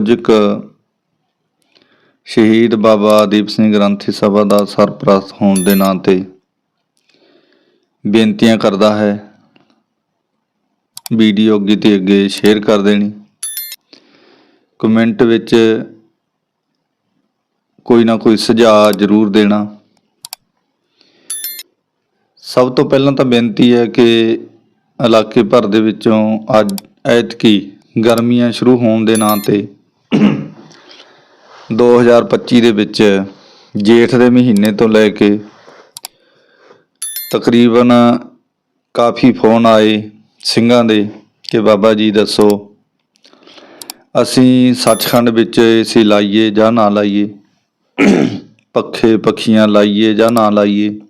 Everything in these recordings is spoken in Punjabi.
ਕੁਝ ਸ਼ਹੀਦ ਬਾਬਾ ਦੀਪ ਸਿੰਘ ਗ੍ਰੰਥੀ ਸਭਾ ਦਾ ਸਰਪ੍ਰਸਤ ਹੋਣ ਦੇ ਨਾਂ ਤੇ ਬੇਨਤੀਆਂ ਕਰਦਾ ਹੈ। ਵੀਡੀਓ ਅੱਗੇ ਤੇ ਅੱਗੇ ਸ਼ੇਅਰ ਕਰ ਦੇਣੀ। ਕਮੈਂਟ ਵਿੱਚ ਕੋਈ ਨਾ ਕੋਈ ਸੁਝਾਅ ਜ਼ਰੂਰ ਦੇਣਾ। ਸਭ ਤੋਂ ਪਹਿਲਾਂ ਤਾਂ ਬੇਨਤੀ ਹੈ ਕਿ ਇਲਾਕੇ ਭਰ ਦੇ ਵਿੱਚੋਂ ਅੱਜ ਐਤਕੀ ਗਰਮੀਆਂ ਸ਼ੁਰੂ ਹੋਣ ਦੇ ਨਾਂ ਤੇ 2025 ਦੇ ਵਿੱਚ ਜੇਠ ਦੇ ਮਹੀਨੇ ਤੋਂ ਲੈ ਕੇ ਤਕਰੀਬਨ ਕਾਫੀ ਫੋਨ ਆਏ ਸਿੰਘਾਂ ਦੇ ਕਿ ਬਾਬਾ ਜੀ ਦੱਸੋ, ਅਸੀਂ ਸੱਚਖੰਡ ਵਿੱਚ ਏਸੀ ਲਾਈਏ ਜਾਂ ਨਾ ਲਾਈਏ? ਪੱਖੇ ਪੱਖੀਆਂ ਲਾਈਏ ਜਾਂ ਨਾ ਲਾਈਏ?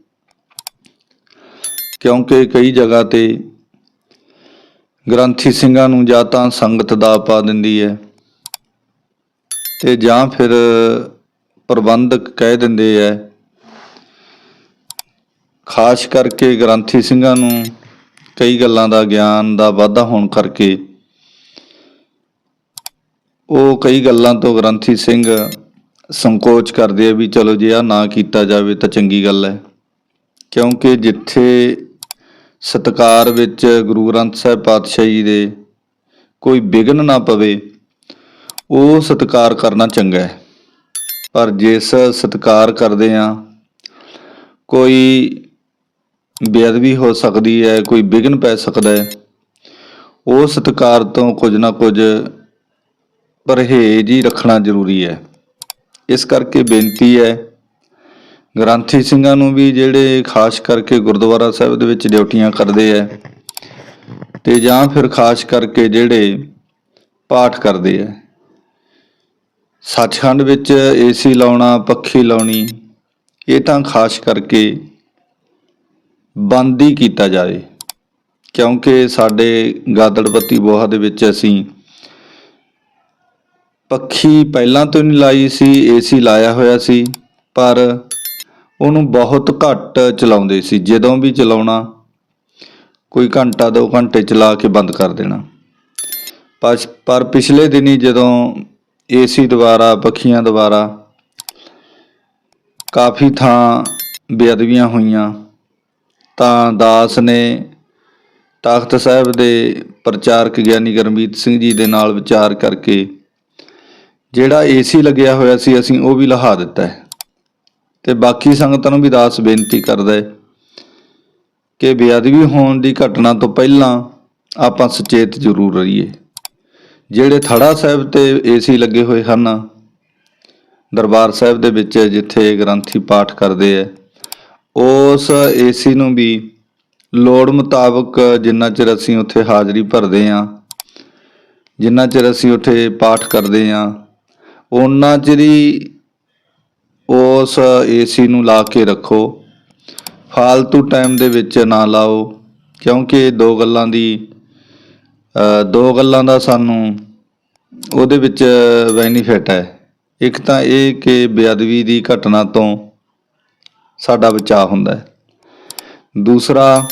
ਕਿਉਂਕਿ ਕਈ ਜਗ੍ਹਾ ਤੇ ਗ੍ਰੰਥੀ ਸਿੰਘਾਂ ਨੂੰ ਜਾਂ ਤਾਂ ਸੰਗਤ ਦਾ ਪਾ ਦਿੰਦੀ ਹੈ। ਤੇ ਜਾਂ ਫਿਰ ਪ੍ਰਬੰਧਕ ਕਹਿ ਦਿੰਦੇ ਐ ਖਾਸ ਕਰਕੇ ਗ੍ਰੰਥੀ ਸਿੰਘਾਂ ਨੂੰ ਕਈ ਗੱਲਾਂ ਦਾ ਗਿਆਨ ਦਾ ਵਾਧਾ ਹੋਣ ਕਰਕੇ ਉਹ ਕਈ ਗੱਲਾਂ ਤੋਂ ਗ੍ਰੰਥੀ ਸਿੰਘ ਸੰਕੋਚ ਕਰਦੇ ਆ ਵੀ ਚਲੋ ਜੇ ਆ ਨਾ ਕੀਤਾ ਜਾਵੇ ਤਾਂ ਚੰਗੀ ਗੱਲ ਹੈ। ਕਿਉਂਕਿ ਜਿੱਥੇ ਸਤਕਾਰ ਵਿੱਚ ਗੁਰੂ ਗ੍ਰੰਥ ਸਾਹਿਬ ਪਾਤਸ਼ਾਹ ਜੀ ਦੇ ਕੋਈ ਵਿਘਨ ਨਾ ਪਵੇ ਉਹ ਸਤਿਕਾਰ ਕਰਨਾ ਚੰਗਾ ਹੈ। ਪਰ ਜਿਸ ਸਤਿਕਾਰ ਕਰਦੇ ਆ ਕੋਈ ਬੇਅਦਬੀ ਹੋ ਸਕਦੀ ਹੈ, ਕੋਈ ਵਿਘਨ ਪੈ ਸਕਦਾ ਹੈ, ਉਹ ਸਤਿਕਾਰ ਤੋਂ ਕੁਝ ਨਾ ਕੁਝ ਪਰਹੇਜ਼ ਹੀ ਰੱਖਣਾ ਜ਼ਰੂਰੀ ਹੈ। ਇਸ ਕਰਕੇ ਬੇਨਤੀ ਹੈ, ਗ੍ਰੰਥੀ ਸਿੰਘਾਂ ਨੂੰ ਵੀ ਜਿਹੜੇ ਖਾਸ ਕਰਕੇ ਗੁਰਦੁਆਰਾ ਸਾਹਿਬ ਦੇ ਵਿੱਚ ਡਿਊਟੀਆਂ ਕਰਦੇ ਆ ਤੇ ਜਾਂ ਫਿਰ ਖਾਸ ਕਰਕੇ ਜਿਹੜੇ ਪਾਠ ਕਰਦੇ ਆ ਸੱਚਖੰਡ ਵਿੱਚ ਏਸੀ ਲਾਉਣਾ, ਪੱਖੀ ਲਾਉਣੀ, ਇਹ ਤਾਂ ਖਾਸ ਕਰਕੇ ਬੰਦ ਹੀ ਕੀਤਾ ਜਾਵੇ। ਕਿਉਂਕਿ ਸਾਡੇ ਗਾਦੜਪੱਤੀ ਬੋਹਾ ਦੇ ਵਿੱਚ ਅਸੀਂ ਪੱਖੀ ਪਹਿਲਾਂ ਤੋਂ ਨਹੀਂ ਲਾਈ ਸੀ, ਏਸੀ ਲਾਇਆ ਹੋਇਆ ਸੀ, ਪਰ ਉਹਨੂੰ ਬਹੁਤ ਘੱਟ ਚਲਾਉਂਦੇ ਸੀ। ਜਦੋਂ ਵੀ ਚਲਾਉਣਾ, ਕੋਈ ਘੰਟਾ, ਦੋ ਘੰਟੇ ਚਲਾ ਕੇ ਬੰਦ ਕਰ ਦੇਣਾ। ਪਰ ਪਰ ਪਿਛਲੇ ਦਿਨੀ ਜਦੋਂ ਏਸੀ ਦੁਆਰਾ ਪੱਖੀਆਂ ਦੁਆਰਾ ਕਾਫੀ ਥਾਂ ਬੇਅਦਬੀਆਂ ਹੋਈਆਂ। ਤਾਂ ਦਾਸ ਨੇ ਤਖਤ ਸਾਹਿਬ ਦੇ ਪ੍ਰਚਾਰਕ ਗਿਆਨੀ ਗਰਮੀਤ ਸਿੰਘ ਜੀ ਦੇ ਨਾਲ ਵਿਚਾਰ ਕਰਕੇ ਜਿਹੜਾ ਏਸੀ ਲੱਗਿਆ ਹੋਇਆ ਸੀ, ਅਸੀਂ ਉਹ ਵੀ ਲਹਾ ਦਿੱਤਾ ਹੈ। ਤੇ ਬਾਕੀ ਸੰਗਤਾਂ ਨੂੰ ਵੀ ਦਾਸ ਬੇਨਤੀ ਕਰਦਾ ਹੈ ਕਿ ਬੇਅਦਬੀ ਹੋਣ ਦੀ ਘਟਨਾ ਤੋਂ ਪਹਿਲਾਂ ਆਪਾਂ ਸੁਚੇਤ ਜ਼ਰੂਰ ਰਹੀਏ। ਜਿਹੜੇ ਥੜਾ ਸਾਹਿਬ ਤੇ ਏਸੀ ਲੱਗੇ ਹੋਏ ਹਨ, ਦਰਬਾਰ ਸਾਹਿਬ ਦੇ ਵਿੱਚ ਜਿੱਥੇ ਗ੍ਰੰਥੀ ਪਾਠ ਕਰਦੇ ਆ ਉਸ ਏਸੀ ਨੂੰ ਵੀ ਲੋੜ ਮੁਤਾਬਕ ਜਿੰਨਾ ਚਿਰ ਅਸੀਂ ਉੱਥੇ ਹਾਜ਼ਰੀ ਭਰਦੇ ਆ, ਜਿੰਨਾ ਚਿਰ ਅਸੀਂ ਉੱਥੇ ਪਾਠ ਕਰਦੇ ਆ ਉਹਨਾਂ ਚਿਰ ਹੀ ਉਸ ਏਸੀ ਨੂੰ ਲਾ ਕੇ ਰੱਖੋ, ਫਾਲਤੂ ਟਾਈਮ ਦੇ ਵਿੱਚ ਨਾ ਲਾਓ, ਕਿਉਂਕਿ ਦੋ ਗੱਲਾਂ ਦੀ ਦੋ ਗੱਲਾਂ ਦਾ ਸਾਨੂੰ ਉਹਦੇ ਵਿੱਚ ਬੈਨੀਫਿਟ ਹੈ। ਇੱਕ ਤਾਂ ਇਹ ਕਿ ਬੇਅਦਬੀ ਦੀ ਘਟਨਾ ਤੋਂ ਸਾਡਾ ਬਚਾਅ ਹੁੰਦਾ ਹੈ। ਦੂਸਰਾ,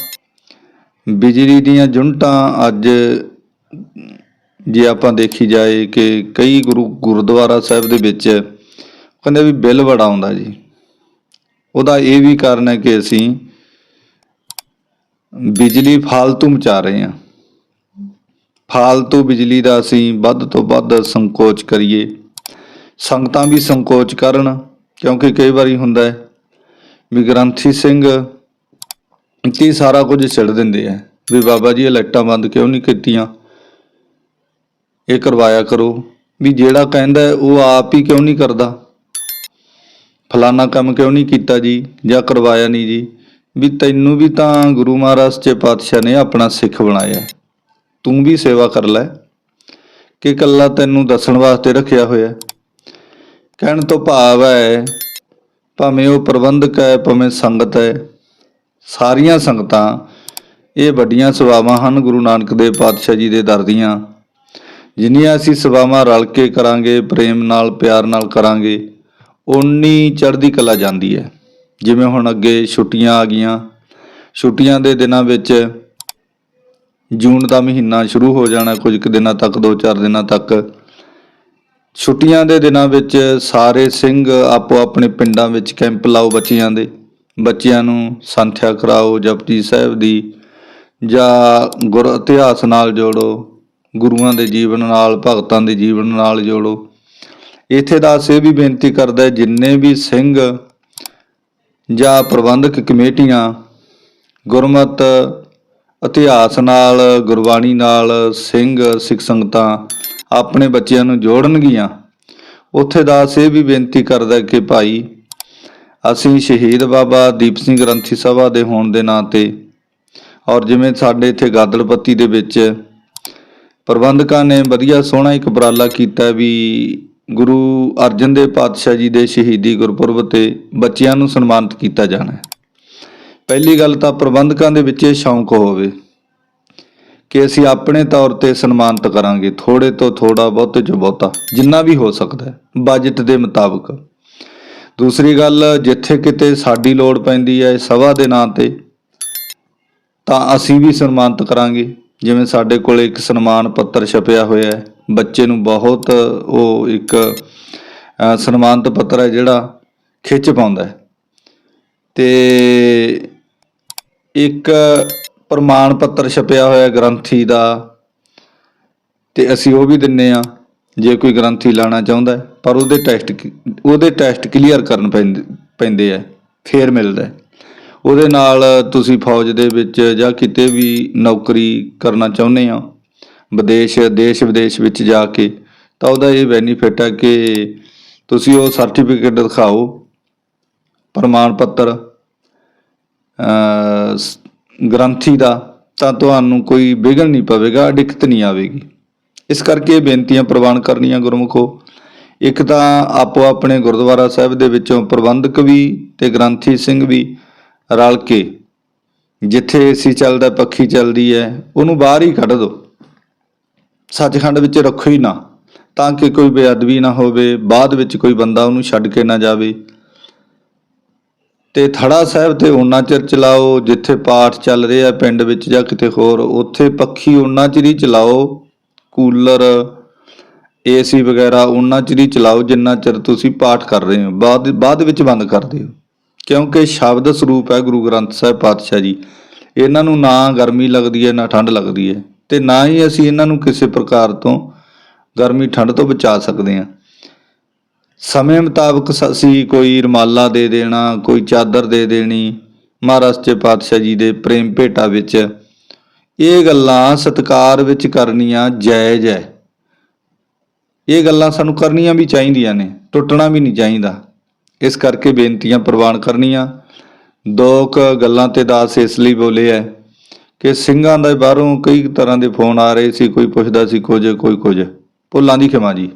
ਬਿਜਲੀ ਦੀਆਂ ਯੂਨਿਟਾਂ ਅੱਜ ਜੇ ਆਪਾਂ ਦੇਖੀ ਜਾਏ ਕਿ ਕਈ ਗੁਰੂ ਗੁਰਦੁਆਰਾ ਸਾਹਿਬ ਦੇ ਵਿੱਚ ਕਹਿੰਦੇ ਵੀ ਬਿੱਲ ਬੜਾ ਆਉਂਦਾ ਜੀ। ਉਹਦਾ ਇਹ ਵੀ ਕਾਰਨ ਹੈ ਕਿ ਅਸੀਂ ਬਿਜਲੀ ਫਾਲਤੂ ਮਚਾ ਰਹੇ ਹਾਂ। ਫਾਲਤੂ ਬਿਜਲੀ ਦਾ ਅਸੀਂ ਵੱਧ ਤੋਂ ਵੱਧ ਸੰਕੋਚ ਕਰੀਏ। ਸੰਗਤਾਂ ਵੀ ਸੰਕੋਚ ਕਰਨ, ਕਿਉਂਕਿ ਕਈ ਵਾਰੀ ਹੁੰਦਾ ਹੈ ਵੀ ਗ੍ਰੰਥੀ ਸਿੰਘ ਕੀ ਸਾਰਾ ਕੁਝ ਛੱਡ ਦਿੰਦੇ ਆ, ਵੀ ਬਾਬਾ ਜੀ ਇਹ ਲਾਈਟਾਂ ਬੰਦ ਕਿਉਂ ਨਹੀਂ ਕੀਤੀਆਂ? ਇਹ ਕਰਵਾਇਆ ਕਰੋ। ਵੀ ਜਿਹੜਾ ਕਹਿੰਦਾ ਉਹ ਆਪ ਹੀ ਕਿਉਂ ਨਹੀਂ ਕਰਦਾ? ਫਲਾਨਾ ਕੰਮ ਕਿਉਂ ਨਹੀਂ ਕੀਤਾ ਜੀ, ਜਾਂ ਕਰਵਾਇਆ ਨਹੀਂ ਜੀ? ਵੀ ਤੈਨੂੰ ਵੀ ਤਾਂ ਗੁਰੂ ਮਹਾਰਾਜ ਸੱਚੇ ਪਾਤਸ਼ਾਹ ਨੇ ਆਪਣਾ ਸਿੱਖ ਬਣਾਇਆ। ਤੂੰ ਵੀ ਸੇਵਾ ਕਰ ਲੈ, ਕਿ ਕੱਲਾ ਤੈਨੂੰ ਦੱਸਣ ਵਾਸਤੇ ਰੱਖਿਆ ਹੋਇਆ। ਕਹਿਣ ਤੋਂ ਭਾਵ ਹੈ, ਭਾਵੇਂ ਉਹ ਪ੍ਰਬੰਧਕ ਹੈ, ਭਾਵੇਂ ਸੰਗਤ ਹੈ, ਸਾਰੀਆਂ ਸੰਗਤਾਂ ਇਹ ਵੱਡੀਆਂ ਸੇਵਾਵਾਂ ਹਨ ਗੁਰੂ ਨਾਨਕ ਦੇਵ ਪਾਤਸ਼ਾਹ ਜੀ ਦੇ ਦਰ ਦੀਆਂ। ਜਿੰਨੀਆਂ ਅਸੀਂ ਸੇਵਾਵਾਂ ਰਲ ਕੇ ਕਰਾਂਗੇ, ਪ੍ਰੇਮ ਨਾਲ, ਪਿਆਰ ਨਾਲ ਕਰਾਂਗੇ, ਓਨੀ ਚੜ੍ਹਦੀ ਕਲਾ ਜਾਂਦੀ ਹੈ। ਜਿਵੇਂ ਹੁਣ ਅੱਗੇ ਛੁੱਟੀਆਂ ਆ ਗਈਆਂ, ਛੁੱਟੀਆਂ ਦੇ ਦਿਨਾਂ ਵਿੱਚ ਜੂਨ ਦਾ ਮਹੀਨਾ ਸ਼ੁਰੂ ਹੋ ਜਾਣਾ ਕੁਝ ਕੁ ਦਿਨਾਂ ਤੱਕ 2-4 ਦਿਨਾਂ ਤੱਕ। ਛੁੱਟੀਆਂ ਦੇ ਦਿਨਾਂ ਵਿੱਚ ਸਾਰੇ ਸਿੰਘ ਆਪੋ ਆਪਣੇ ਪਿੰਡਾਂ ਵਿੱਚ ਕੈਂਪ ਲਾਓ ਬੱਚਿਆਂ ਦੇ। ਬੱਚਿਆਂ ਨੂੰ ਸੰਥਿਆ ਕਰਾਓ, ਜਪਜੀ ਸਾਹਿਬ ਦੀ, ਜਾਂ ਗੁਰ ਇਤਿਹਾਸ ਨਾਲ ਜੋੜੋ, ਗੁਰੂਆਂ ਦੇ ਜੀਵਨ ਨਾਲ, ਭਗਤਾਂ ਦੇ ਜੀਵਨ ਨਾਲ ਜੋੜੋ। ਇੱਥੇ ਦਾਸ ਇਹ ਵੀ ਬੇਨਤੀ ਕਰਦਾ ਜਿੰਨੇ ਵੀ ਸਿੰਘ ਜਾਂ ਪ੍ਰਬੰਧਕ ਕਮੇਟੀਆਂ, ਗੁਰਮਤ ਇਤਿਹਾਸ ਨਾਲ, ਗੁਰਬਾਣੀ ਨਾਲ, ਸਿੰਘ, ਸਿੱਖ ਸੰਗਤਾਂ ਆਪਣੇ ਬੱਚਿਆਂ ਨੂੰ ਜੋੜਨਗੀਆਂ। ਉੱਥੇ ਦਾਸ ਇਹ ਵੀ ਬੇਨਤੀ ਕਰਦਾ ਕਿ ਭਾਈ, ਅਸੀਂ ਸ਼ਹੀਦ ਬਾਬਾ ਦੀਪ ਸਿੰਘ ਗ੍ਰੰਥੀ ਸਭਾ ਦੇ ਹੋਣ ਦੇ ਨਾਂ ਤੇ ਔਰ ਜਿਵੇਂ ਸਾਡੇ ਇੱਥੇ ਗਾਦਲਪੱਤੀ ਦੇ ਵਿੱਚ ਪ੍ਰਬੰਧਕਾਂ ਨੇ ਵਧੀਆ ਸੋਹਣਾ ਇੱਕ ਉਪਰਾਲਾ ਕੀਤਾ ਵੀ ਗੁਰੂ ਅਰਜਨ ਦੇਵ ਪਾਤਸ਼ਾਹ ਜੀ ਦੇ ਸ਼ਹੀਦੀ ਗੁਰਪੁਰਬ ਤੇ ਬੱਚਿਆਂ ਨੂੰ ਸਨਮਾਨਿਤ ਕੀਤਾ ਜਾਣਾ ਹੈ। ਪਹਿਲੀ ਗੱਲ ਤਾਂ ਪ੍ਰਬੰਧਕਾਂ ਦੇ ਵਿੱਚ ਇਹ ਸ਼ੌਂਕ ਹੋਵੇ ਕਿ ਅਸੀਂ ਆਪਣੇ ਤੌਰ ਤੇ ਸਨਮਾਨਿਤ ਕਰਾਂਗੇ ਥੋੜੇ ਤੋਂ ਥੋੜਾ ਬਹੁਤੇ ਚੋਂ ਬਹੁਤਾ, ਜਿੰਨਾ ਵੀ ਹੋ ਸਕਦਾ ਬਜਟ ਦੇ ਮੁਤਾਬਕ। ਦੂਸਰੀ ਗੱਲ, ਜਿੱਥੇ ਕਿਤੇ ਸਾਡੀ ਲੋੜ ਪੈਂਦੀ ਹੈ ਸਭਾ ਦੇ ਨਾਂ ਤੇ, ਤਾਂ ਅਸੀਂ ਵੀ ਸਨਮਾਨਿਤ ਕਰਾਂਗੇ। ਜਿਵੇਂ ਸਾਡੇ ਕੋਲ ਇੱਕ ਸਨਮਾਨ ਪੱਤਰ ਛਪਿਆ ਹੋਇਆ ਹੈ, ਬੱਚੇ ਨੂੰ ਬਹੁਤ ਉਹ ਇੱਕ ਸਨਮਾਨਿਤ ਪੱਤਰ ਹੈ ਜਿਹੜਾ ਖਿੱਚ ਪਾਉਂਦਾ ਹੈ। ਤੇ ਇੱਕ ਪ੍ਰਮਾਣ ਪੱਤਰ ਛਪਿਆ ਹੋਇਆ ਗ੍ਰੰਥੀ ਦਾ ਤੇ ਅਸੀਂ ਉਹ ਵੀ ਦਿੰਨੇ ਆ, ਜੇ ਕੋਈ ਗ੍ਰੰਥੀ ਲਾਣਾ ਚਾਹੁੰਦਾ ਪਰ ਉਹਦੇ ਟੈਸਟ ਉਹਦੇ ਟੈਸਟ ਕਲੀਅਰ ਕਰਨ ਪੈਂਦੇ ਪੈਂਦੇ ਆ, ਫੇਰ ਮਿਲਦਾ ਉਹਦੇ ਨਾਲ ਤੁਸੀਂ ਫੌਜ ਦੇ ਵਿੱਚ ਜਾਂ ਕਿਤੇ ਵੀ ਨੌਕਰੀ ਕਰਨਾ ਚਾਹੁੰਦੇ ਆ ਵਿਦੇਸ਼, ਦੇਸ਼ ਵਿਦੇਸ਼ ਵਿੱਚ ਜਾ ਕੇ, ਤਾਂ ਉਹਦਾ ਇਹ ਬੈਨੀਫਿਟ ਹੈ ਕਿ ਤੁਸੀਂ ਉਹ ਸਰਟੀਫਿਕੇਟ ਦਿਖਾਓ, ਪ੍ਰਮਾਣ ਪੱਤਰ ਗ੍ਰੰਥੀ ਦਾ, ਤਾਂ ਤੁਹਾਨੂੰ ਕੋਈ ਵਿਘਨ ਨਹੀਂ ਪਵੇਗਾ ਦਿੱਕਤ ਨਹੀਂ ਆਵੇਗੀ। ਇਸ ਕਰਕੇ ਇਹ ਬੇਨਤੀਆਂ ਪ੍ਰਵਾਨ ਕਰਨੀਆਂ ਗੁਰਮੁਖੋ। ਇੱਕ ਤਾਂ ਆਪੋ ਆਪਣੇ ਗੁਰਦੁਆਰਾ ਸਾਹਿਬ ਦੇ ਵਿੱਚੋਂ ਪ੍ਰਬੰਧਕ ਵੀ ਤੇ ਗ੍ਰੰਥੀ ਸਿੰਘ ਵੀ ਰਲ ਕੇ, ਜਿੱਥੇ ਏਸੀ ਚੱਲਦਾ, ਪੱਖੀ ਚੱਲਦੀ ਹੈ, ਉਹਨੂੰ ਬਾਹਰ ਹੀ ਕੱਢ ਦਿਓ ਸੱਚਖੰਡ ਵਿੱਚ ਰੱਖੋ ਹੀ ਨਾ, ਤਾਂ ਕਿ ਕੋਈ ਬੇਅਦਬੀ ਨਾ ਹੋਵੇ, ਬਾਅਦ ਵਿੱਚ ਕੋਈ ਬੰਦਾ ਉਹਨੂੰ ਛੱਡ ਕੇ ਨਾ ਜਾਵੇ। ਤੇ ਥੜਾ ਸਾਹਿਬ ਤੇ ਉਹਨਾਂ ਚਿਰ ਚਲਾਓ, ਜਿੱਥੇ ਪਾਠ ਚੱਲ ਰਿਹਾ ਪਿੰਡ ਵਿੱਚ ਜਾਂ ਕਿਤੇ ਹੋਰ, ਉੱਥੇ ਪੱਖੀ ਉਹਨਾਂ ਚਿਰ ਹੀ ਚਲਾਓ, ਕੂਲਰ, ਏਸੀ ਵਗੈਰਾ ਉਹਨਾਂ ਚਿਰ ਹੀ ਚਲਾਓ, ਜਿੰਨਾ ਚਿਰ ਤੁਸੀਂ ਪਾਠ ਕਰ ਰਹੇ ਹੋ। ਬਾਅਦ ਬਾਅਦ ਵਿੱਚ ਬੰਦ ਕਰ ਦਿਓ। ਕਿਉਂਕਿ ਸ਼ਬਦ ਸਰੂਪ ਹੈ ਗੁਰੂ ਗ੍ਰੰਥ ਸਾਹਿਬ ਪਾਤਸ਼ਾਹ ਜੀ। ਇਹਨਾਂ ਨੂੰ ਨਾ ਗਰਮੀ ਲੱਗਦੀ ਹੈ, ਨਾ ਠੰਡ ਲੱਗਦੀ ਹੈ। ਤੇ ਨਾ ਹੀ ਅਸੀਂ ਇਹਨਾਂ ਨੂੰ ਕਿਸੇ ਪ੍ਰਕਾਰ ਤੋਂ ਗਰਮੀ ਠੰਡ ਤੋਂ ਬਚਾ ਸਕਦੇ ਹਾਂ। ਸਮੇਂ ਮੁਤਾਬਕ ਅਸੀਂ ਕੋਈ ਰਮਾਲਾ ਦੇ ਦੇਣਾ, ਕੋਈ ਚਾਦਰ ਦੇ ਦੇਣੀ, ਮਹਾਰਾਜ ਚ ਪਾਤਸ਼ਾਹ ਜੀ ਦੇ ਪ੍ਰੇਮ ਭੇਟਾ ਵਿੱਚ, ਇਹ ਗੱਲਾਂ ਸਤਕਾਰ ਵਿੱਚ ਕਰਨੀਆਂ ਜਾਇਜ਼ ਹੈ। ਇਹ ਗੱਲਾਂ ਸਾਨੂੰ ਕਰਨੀਆਂ ਵੀ ਚਾਹੀਦੀਆਂ ਨੇ, ਟੁੱਟਣਾ ਵੀ ਨਹੀਂ ਚਾਹੀਦਾ। ਇਸ ਕਰਕੇ ਬੇਨਤੀਆਂ ਪ੍ਰਵਾਨ ਕਰਨੀਆਂ। ਦੋ ਕੁ ਗੱਲਾਂ ਤੇ ਦਾਸ ਇਸ ਲਈ ਬੋਲੇ ਹੈ ਕਿ ਸਿੰਘਾਂ ਦੇ ਬਾਹਰੋਂ ਕਈ ਤਰ੍ਹਾਂ ਦੇ ਫੋਨ ਆ ਰਹੇ ਸੀ, ਕੋਈ ਪੁੱਛਦਾ ਸੀ ਕੁਝ, ਕੋਈ ਕੁਝ। ਭੁੱਲਾਂ ਦੀ ਖਿਮਾ ਜੀ।